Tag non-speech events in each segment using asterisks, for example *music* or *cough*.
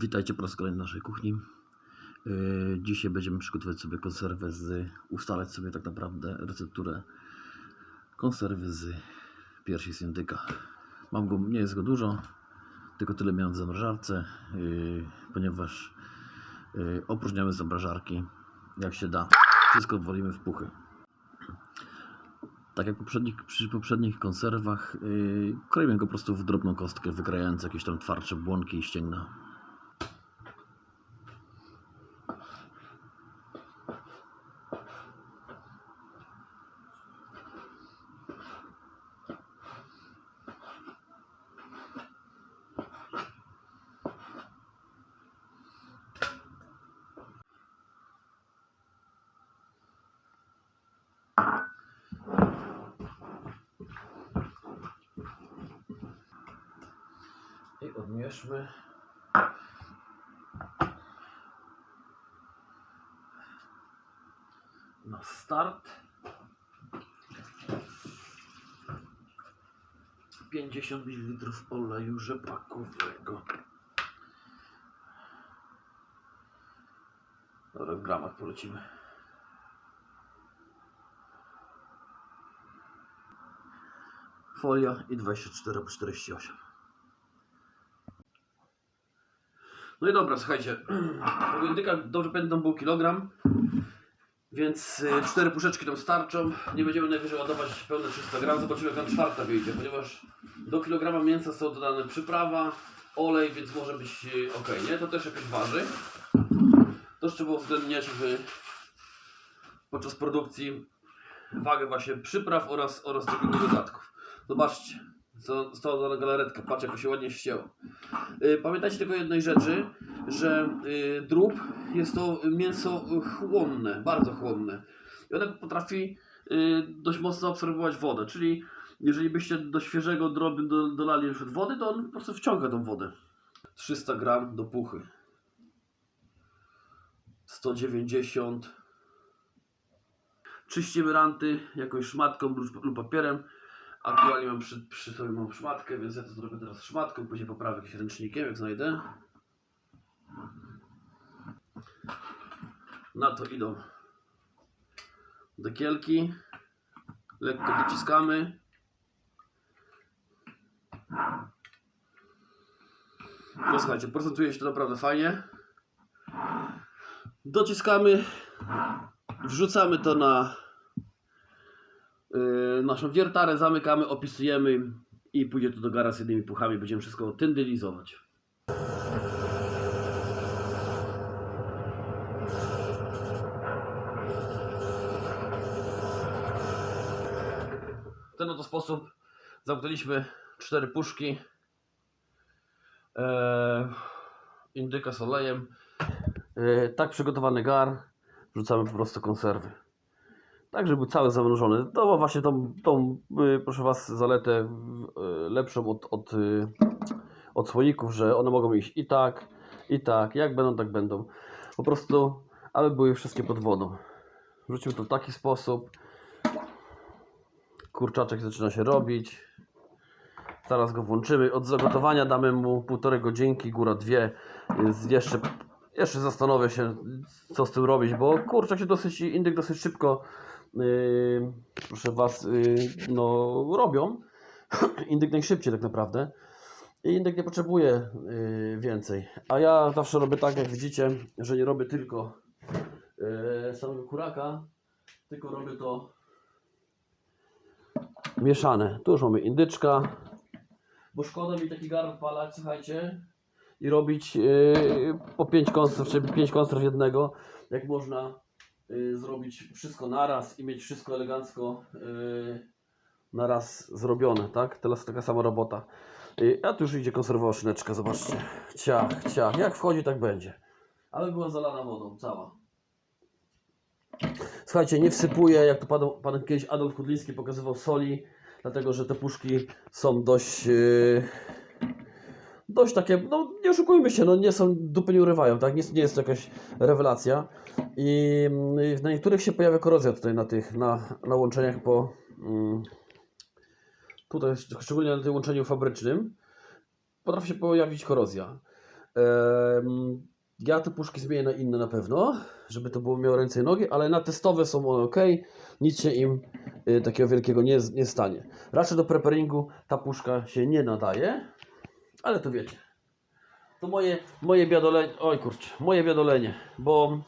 Witajcie po raz kolejny w naszej kuchni. Yy, Dzisiaj będziemy przygotować sobie konserwę z, ustalać sobie tak naprawdę recepturę konserwy z piersi z. Mam go, nie jest go dużo, tylko tyle miałem w zamrażarce, yy, ponieważ yy, opróżniamy zamrażarki jak się da. Wszystko wolimy w puchy. Tak jak poprzednich, przy poprzednich konserwach, yy, kroimy go po prostu w drobną kostkę, wykrajając jakieś tam twardsze błonki i ścięgna. I odmierzmy. Na start. 50 ml oleju rzepakowego. Dobra, w gramach polecimy. Folia i 24 po 48. No i dobra, słuchajcie. *clears throat* Tego dobrze pamiętam był kilogram. Więc y, cztery puszeczki nam starczą. Nie będziemy najwyżej ładować pełne 300 gram. Zobaczymy jak nam czwarta wyjdzie, ponieważ do kilograma mięsa są dodane przyprawa, olej, więc może być y, ok, nie? To też jakoś waży. To trzeba uwzględniać w, podczas produkcji wagę właśnie przypraw oraz, oraz tych dodatków. Zobaczcie, stała na galaretkę. Patrz, jak się ładnie ścięło. Y, Pamiętajcie tylko jednej rzeczy, że y, drób jest to mięso chłonne, bardzo chłonne. I ono potrafi y, dość mocno absorbować wodę, czyli jeżeli byście do świeżego drobiu do, dolali przykład wody, to on po prostu wciąga tą wodę. 300 gram do puchy. 190 Czyścimy ranty jakąś szmatką lub papierem. Aktualnie mam przy, przy sobie mam szmatkę, więc ja to zrobię teraz szmatką, później poprawię jakimś ręcznikiem, jak znajdę. Na to idą dekielki. Lekko dociskamy. No słuchajcie, prezentuje się to naprawdę fajnie. Dociskamy, wrzucamy to na naszą wiertarę, zamykamy, opisujemy i pójdzie to do gara z jednymi puchami. Będziemy wszystko tyndylizować. W ten oto sposób zamknęliśmy cztery puszki e, indyka z olejem. E, tak przygotowany gar wrzucamy po prostu konserwy. Tak, żeby był cały zamrożony. To ma właśnie tą, tą y, proszę Was, zaletę y, lepszą od, od, y, od słoików, że one mogą iść i tak, i tak. Jak będą, tak będą. Po prostu, aby były wszystkie pod wodą. Wrzucimy to w taki sposób. Kurczaczek zaczyna się robić. Zaraz go włączymy. Od zagotowania damy mu półtorej godzinki, góra dwie. Jeszcze, jeszcze zastanowię się, co z tym robić, bo kurczak się dosyć, indyk dosyć szybko, yy, proszę Was, yy, no robią. *clears throat* indyk najszybciej tak naprawdę. I indyk nie potrzebuje yy, więcej. A ja zawsze robię tak, jak widzicie, że nie robię tylko samego kuraka, tylko robię to mieszane. Tu już mamy indyczka, bo szkoda mi taki gar odpalać, słuchajcie, i robić yy, po 5 konserw, czy 5 konserw jednego, jak można zrobić wszystko naraz i mieć wszystko elegancko yy, naraz zrobione, tak? Teraz taka sama robota. Yy, a tu już idzie konserwowa szyneczka, zobaczcie. Ciach, ciach, jak wchodzi, tak będzie. Ale była zalana wodą, cała. Słuchajcie, nie wsypuję, jak to pan, pan kiedyś Adolf Kudliński pokazywał soli, dlatego że te puszki są dość, dość takie, no nie oszukujmy się, no nie są, dupy nie urywają, tak, nie, nie jest to jakaś rewelacja i yy, na niektórych się pojawia korozja tutaj na tych, na, na łączeniach po, yy, tutaj szczególnie na tym łączeniu fabrycznym, potrafi się pojawić korozja. Ja te puszki zmienię na inne na pewno, żeby to było miało ręce i nogi, ale na testowe są one ok, nic się im y, takiego wielkiego nie, nie stanie. Raczej do preparingu ta puszka się nie nadaje, ale to wiecie. To moje, moje biadolenie, oj kurczę, moje biadolenie, bo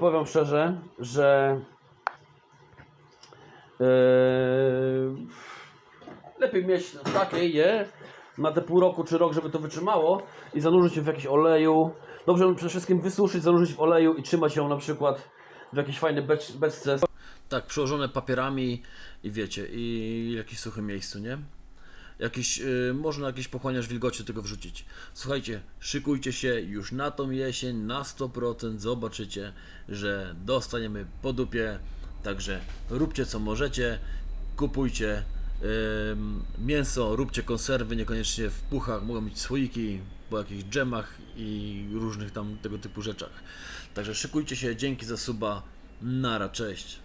powiem szczerze, że yy, lepiej mieć takie je na te pół roku czy rok, żeby to wytrzymało i zanurzyć je w jakimś oleju. Dobrze przede wszystkim wysuszyć, zanurzyć w oleju i trzymać ją na przykład w jakiejś fajnej beczce. Tak, przyłożone papierami i wiecie, i w jakimś suchym miejscu, nie? Y, można jakiś pochłaniacz wilgoci do tego wrzucić. Słuchajcie, szykujcie się już na tą jesień, na 100% zobaczycie, że dostaniemy po dupie. Także róbcie co możecie, kupujcie ym, mięso, róbcie konserwy, niekoniecznie w puchach, mogą być słoiki, po jakichś dżemach i różnych tam tego typu rzeczach. Także szykujcie się, dzięki za suba, nara, cześć.